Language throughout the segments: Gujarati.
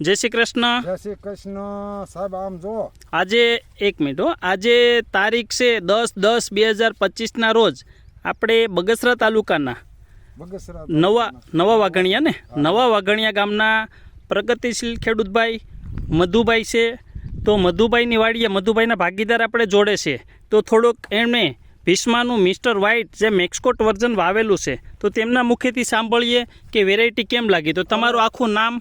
જય શ્રી કૃષ્ણ. જય શ્રી કૃષ્ણ. સાહેબ આમ જો. આજે એક મિનિટ હો. આજે તારીખ છે દસ દસ બે હજાર પચીસના રોજ આપણે બગસરા તાલુકાના નવા નવા વાઘણિયા ને? નવા વાઘણિયા ગામના પ્રગતિશીલ ખેડૂતભાઈ મધુભાઈ છે. તો મધુભાઈની વાડીએ મધુભાઈના ભાગીદાર આપણે જોડે છે. તો થોડોક એમણે ભીષ્માનું મિસ્ટર વ્હાઇટ જે મેક્સકોટ વર્ઝન વાવેલું છે તો તેમના મુખેથી સાંભળીએ કે વેરાયટી કેમ લાગી? તો તમારું આખું નામ?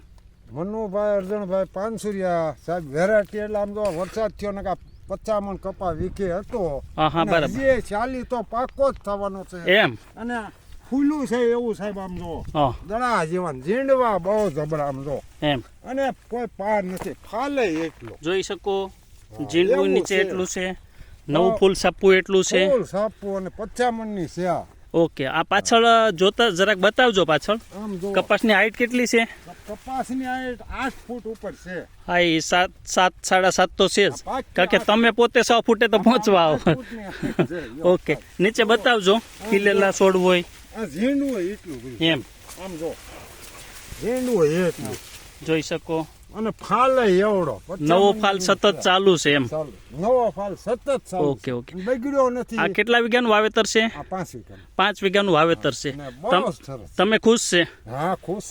મનુભાઈ અર્જણભાઈ પાનસુરિયા સાહેબ વેરાયટી એટલે આમ જો વરસાદ થયો ને કા પચામણ કપા વીખે હતો. હજી ચાલી તો પાકો જ થવાનો છે. એમ? અને ફૂલું છે એવું સાહેબ આમ જો. દડા જીવન ઝીંડવા બહુ જબરા આમ જો. એમ? અને કોઈ પાર નથી ફાલે એટલો. જોઈ શકો ઝીંડવું નીચે એટલું છે નવું ફૂલ સાપવું એટલું છે. ફૂલ સાપુ અને પચામણની છે ઓકે આ પાછળ જોતા જરાક બતાવજો પાછળ. જો. કપાસની હાઈટ કેટલી છે? કપાસની હાઈટ આઠ ફૂટ ઉપર છે. હા એ સાત સાત સાડા સાત તો છે જ. કારણ કે તમે પોતે સો ફૂટે તો પહોંચવા આવો. ઓકે. નીચે બતાવજો ખીલેલા છોડ હોય. આ ઝીંડું હોય એટલું એમ. આમ જો. ઝીંડું હોય એટલું. જોઈ શકો. અને ફાલ એવડો. નવો ફાલ સતત ચાલુ છે એમ. નવો ફાલ સતત ચાલુ ઓકે, ઓકે. બગડ્યો નથી. આ કેટલા વીઘાનું વાવેતર છે? પાંચ વીઘા પાંચ વીઘાનું વાવેતર છે. તમ- ખુશ છે? હા ખુશ.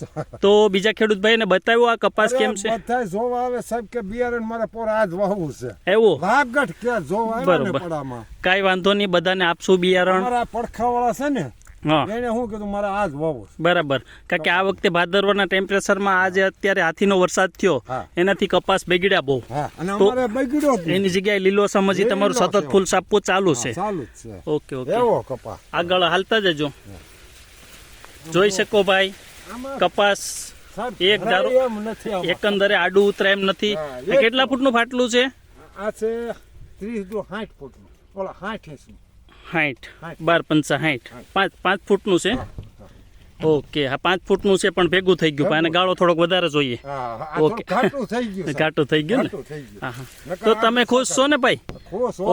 તો બીજા ખેડૂત ભાઈને બતાવ્યું આ કપાસ કેમ છે? બધા જોવા આવે સાહેબ કે બિયારણ મારે પોર આજ વાવવું છે. એવું? વાગટ કે જોવા આવે બરોબર. પડામાં. કાંઈ વાંધો નહીં બધાને આપશું બિયારણ. પડખા પડખાવાળા છે ને એને શું કીધું મારે આજ વાવવું છે. બરાબર. કારણ કે આ વખતે ભાદરવાના ટેમ્પરેચરમાં આજે અત્યારે હાથીનો વરસાદ થયો. એનાથી કપાસ બગડ્યા બહુ. અને તો અમારે બગડ્યો એની જગ્યાએ લીલો સમજી તમારું સતત ફૂલ સાપવું ચાલુ છે. Okay okay. એવો કપા આગળ હાલતા જજો. જોઈ શકો ભાઈ કપાસ એક ધારો-. એકંદરે આડું ઉતરે એમ નથી. કેટલા ફૂટનું ફાટલું છે? આ છે ત્રીસ ટુ સાઠ ફૂટનું. ઓલા સાઠ એંસી હાઈટ. બાર પંચા હાઈટ. પાંચ પાંચ ફૂટનું છે? ઓકે હા પાંચ ફૂટનું છે પણ ભેગું થઈ ગયું અને ગાળો થોડોક વધારે જોઈએ. ઓકે. ઘાટું થઈ ગયું ને? હા હા. તો તમે ખુશ છો ને ભાઈ?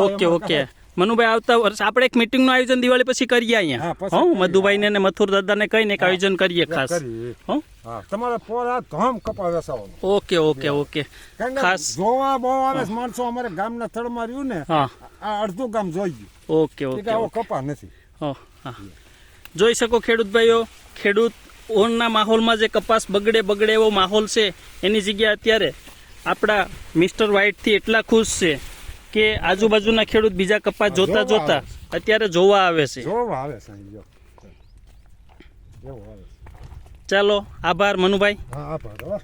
Okay okay. મનુભાઈ આવતા વર્ષ આપણે એક મીટિંગનું આયોજન દિવાળી પછી કરીએ અહીંયા. હો મધુભાઈને ને મથુર દાદાને કહીને એક આયોજન કરીએ ખાસ. હો? હા. તમારે પોરા ધોમ કપા વેસાવાનો ઓકે ઓકે ઓકે. ખાસ જોવા બહુ આવે છે માણસો અમારે ગામના તળમાં રહ્યું ને હા. આ અડધું ગામ જોઈ ગયું. ઓકે ઓકે આવો કપા નથી. હો, હા. જોઈ શકો ખેડૂત ભાઈઓ ખેડૂત ઓનના માહોલમાં જે કપાસ બગડે બગડે એવો માહોલ છે એની જગ્યાએ અત્યારે આપણા મિસ્ટર વ્હાઇટથી એટલા ખુશ છે કે આજુબાજુના ખેડૂત બીજા કપાસ જોતા જોતા અત્યારે જોવા આવે છે. જોવા આવે છે. ચાલો આભાર મનુભાઈ હા આભાર.